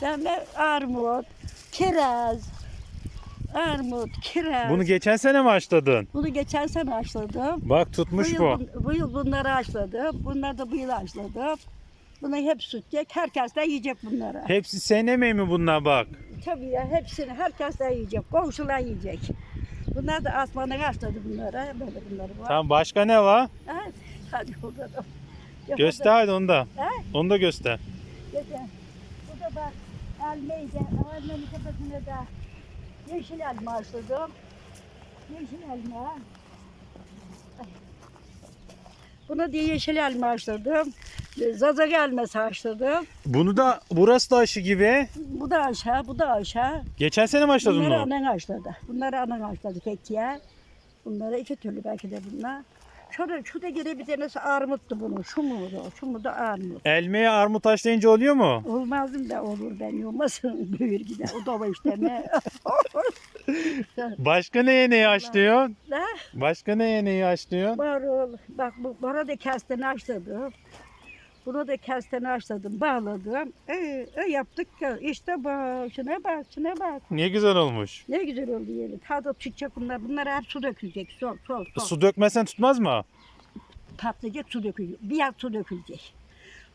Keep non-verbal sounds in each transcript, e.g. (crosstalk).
De armut, kiraz, armut, kiraz. Bunu geçen sene mi açladın? Bunu geçen sene açladım. Bak tutmuş yıl, bu. bu yıl bunları açladım. Bunları da bu yıl açladım. Bunları hep sütecek. Herkes de yiyecek bunları. Hepsi senin emeği mi bunlar bak? Tabii ya hepsini herkes de yiyecek. Komşular yiyecek. Bunlar da asmanı açladı bunlara. Böyle bunları var. Tamam başka ne var? Ha? Hadi burada da. Göster hadi onu da. Ha? Onu da göster. Gece. Bu da bak elmeydi. Elmenin tepesine de yeşil elma açladım. Yeşil elma. Buna diye yeşil elma açladım. Zazak elması açladım. Bunu da burası da aşı gibi. Bu da aşağı, bu da aşağı. Geçen sene mi açladın Bunları bunu? anan açladı. Bunları anan açladı kekiye. Bunları iki türlü belki de bunlar. Şurada, şurada gene bir tanesi armuttu bunun. Şu mu o? Şu mu da armut. Elmeye armut açlayınca oluyor mu? Olmazdım da olur ben olmasın (laughs) büyür gider. O da işte (laughs) ne? Başka neye neyi açlıyor? Ne? Başka neye neyi açlıyor? Marul. Bak bu, bana da kestene açladım. Buna da kestene açladım, bağladım. Ee, e, yaptık işte bak, şuna bak, şuna bak. Ne güzel olmuş. Ne güzel oldu yeri. Tadı tutacak bunlar. Bunlar hep su dökülecek. Sol, sol, sol. Su dökmesen tutmaz mı? patlayacak su dökülecek. Bir yer su dökülecek.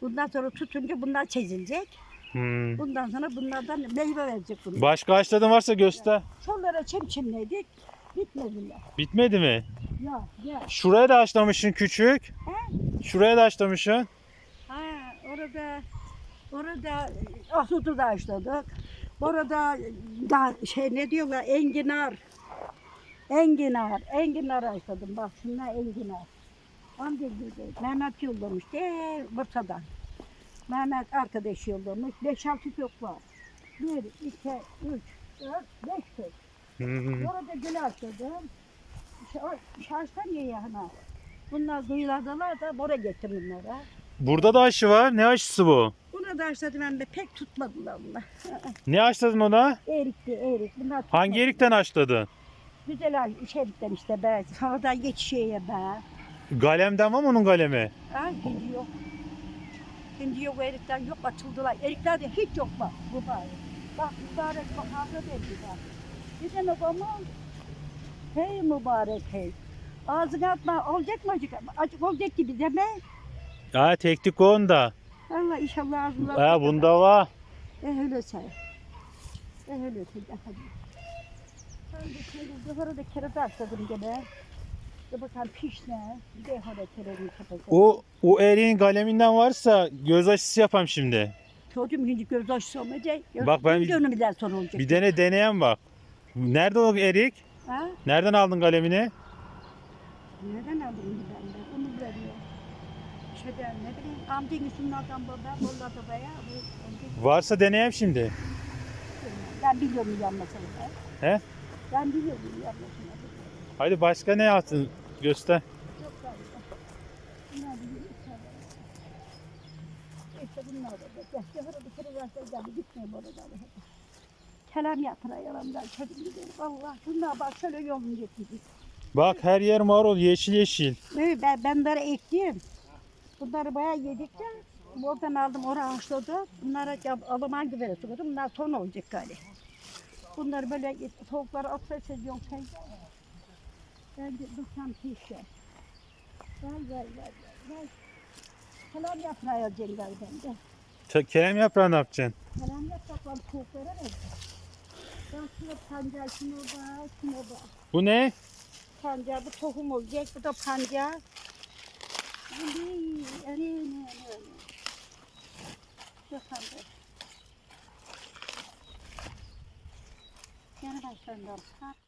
Bundan sonra tutunca bunlar çezilecek. Hmm. Bundan sonra bunlardan meyve verecek bunlar. Başka açladın varsa göster. Sonlara çimçimledik. Bitmediler. Bitmedi mi? Ya ya. Şuraya da açlamışsın küçük. He? Şuraya da açlamışsın. Orada orada ahudu da açladık. Orada da şey ne diyorlar enginar. Enginar, enginar açladım. Bak şunlar enginar. Amca Mehmet yollamış de Bursa'dan. Mehmet arkadaş yollamış. 5-6 kök var. 1, 2, 3, 4, 5 kök. Orada gül açladım. Şarjdan ye yana. Bunlar duyulardalar da bora getir bunlara. Burada da aşı var. Ne aşısı bu? Buna da açladım ben de pek tutmadılar bunlar. (laughs) Ne açladın ona? Erikti erik. Bunlar tutmadı. Hangi erikten açladın? Güzel ay- şeylikten işte be. Sağdan geçişeye be. Galemden var mı onun galemi? Ha, hindi yok. Hindi yok erikten yok açıldılar. Eriklerde hiç yok bak bu bari. Bak mübarek bak havra verdi bak. Bir tane babamın. Hey mübarek hey. Ağzına atma olacak mı acık? Acık olacak gibi deme. Ha teknik onda. Allah inşallah ağzına. Ha bunda var. E öyle say. E öyle say. Hadi. Yukarıda kere başladım gene. De bakalım pişne. Bir de yukarıda kerenin kafası. O o eriğin galeminden varsa göz aşısı yapam şimdi. Çocuğum şimdi göz aşısı olmayacak. Bak ben- Dönümden sonra olacak. Bir dene deneyen bak. Nerede o erik? Ha? Nereden aldın galemini? Nereden aldım de? Şeyden ne bileyim. Amcın üstünlerden baba, bolladı baya. Bu, Varsa deneyem şimdi. ben biliyorum yanmasını. He? Ben biliyorum yanmasını. Hadi başka ne yaptın? Göster. Çok fazla. Bunlar biliyor. İşte bunlar da. Versen. Kelam yalandan çocuk gidiyor. Allah şunlar bak şöyle yolun getirdik. Bak her yer marul yeşil yeşil. Evet, ben, ben bunları ektim. Bunları bayağı yedik de oradan aldım oraya haşladım. Bunlara alaman gibi sokudum. Bunlar son olacak galiba. Bunları böyle tavukları atsa seviyorum sen. Ben de dursam pişe. Vay vay vay vay. vay. Kelam yaprağı alacaksın galiba ben de. Ta- Kerem yaprağı ne yapacaksın? Kelam yaprakları tavuklara verdim. Ben şuna pancar, şuna bak, şuna bak. Bu ne? Pancar bu tohum olacak. Bu da pancar. Yani başlarından çıkar.